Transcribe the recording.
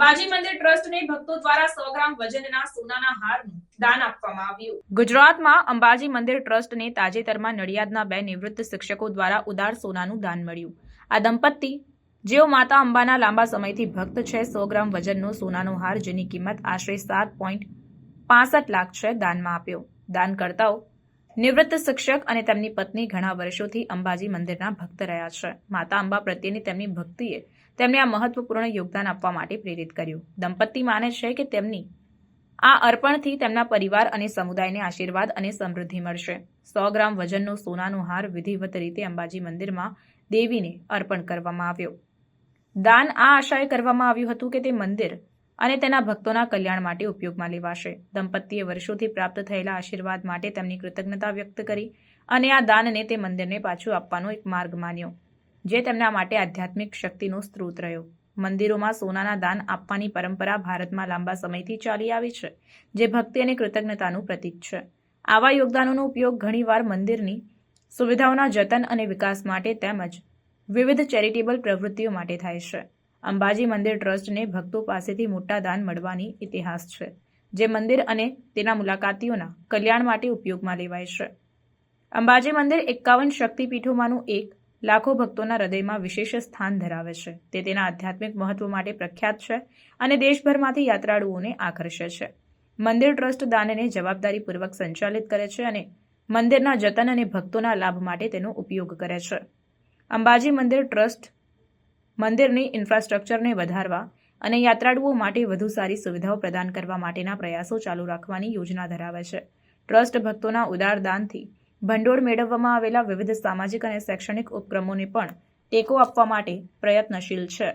અંબાજી મંદિર ટ્રસ્ટને ભક્તો તાજેતરમાં નડિયાદના બે નિવૃત્ત શિક્ષકો દ્વારા ઉદાર સોનાનું દાન મળ્યું. આ દંપતી, જેઓ માતા અંબાના લાંબા સમયથી ભક્ત છે, સો ગ્રામ વજનનો સોનાનો હાર જેની કિંમત આશરે સાત પોઈન્ટ પાસઠ લાખ છે, દાનમાં આપ્યો. દાનકર્તાઓ નિવૃત્ત શિક્ષક અને તેમની પત્ની ઘણા વર્ષોથી અંબાજી મંદિરના ભક્ત રહ્યા છે. માતા અંબા પ્રત્યેની તેમની ભક્તિએ તેમને આ મહત્વપૂર્ણ યોગદાન આપવા માટે પ્રેરિત કર્યું. દંપતી માને છે કે તેમની આ અર્પણથી તેમના પરિવાર અને સમુદાયને આશીર્વાદ અને સમૃદ્ધિ મળશે. સો ગ્રામ વજનનો સોનાનો હાર વિધિવત રીતે અંબાજી મંદિરમાં દેવીને અર્પણ કરવામાં આવ્યો. દાન આ આશાએ કરવામાં આવ્યું હતું કે તે મંદિર અને તેના ભક્તોના કલ્યાણ માટે ઉપયોગમાં લેવાશે. દંપતીએ વર્ષોથી પ્રાપ્ત થયેલા આશીર્વાદ માટે તેમની કૃતજ્ઞતા વ્યક્ત કરી અને આ દાનને તે મંદિરને પાછું આપવાનો એક માર્ગ માન્યો, જે તેમના માટે આધ્યાત્મિક શક્તિનો સ્ત્રોત રહ્યો. મંદિરોમાં સોનાના દાન આપવાની પરંપરા ભારતમાં લાંબા સમયથી ચાલી આવી છે, જે ભક્તિ અને કૃતજ્ઞતાનું પ્રતીક છે. આવા યોગદાનોનો ઉપયોગ ઘણીવાર મંદિરની સુવિધાઓના જતન અને વિકાસ માટે તેમજ વિવિધ ચેરિટેબલ પ્રવૃત્તિઓ માટે થાય છે. અંબાજી મંદિર ટ્રસ્ટને ભક્તો પાસેથી મોટા દાન મળવાની ઇતિહાસ છે, જે મંદિર અને તેના મુલાકાતીઓના કલ્યાણ માટે ઉપયોગમાં લેવાય છે. અંબાજી મંદિર એકાવન શક્તિપીઠોમાંનું એક લાખો ભક્તોના હૃદયમાં વિશેષ સ્થાન ધરાવે છે. તે તેના આધ્યાત્મિક મહત્વ માટે પ્રખ્યાત છે અને દેશભરમાંથી યાત્રાળુઓને આકર્ષે છે. મંદિર ટ્રસ્ટ દાનને જવાબદારીપૂર્વક સંચાલિત કરે છે અને મંદિરના જતન અને ભક્તોના લાભ માટે તેનો ઉપયોગ કરે છે. અંબાજી મંદિર ટ્રસ્ટ મંદિરની ઇન્ફ્રાસ્ટ્રક્ચરને વધારવા અને યાત્રાળુઓ માટે વધુ સારી સુવિધાઓ પ્રદાન કરવા માટેના પ્રયાસો ચાલુ રાખવાની યોજના ધરાવે છે. ટ્રસ્ટ ભક્તોના ઉદાર દાનથી ભંડોળ મેળવવામાં આવેલા વિવિધ સામાજિક અને શૈક્ષણિક ઉપક્રમોને પણ ટેકો આપવા માટે પ્રયત્નશીલ છે.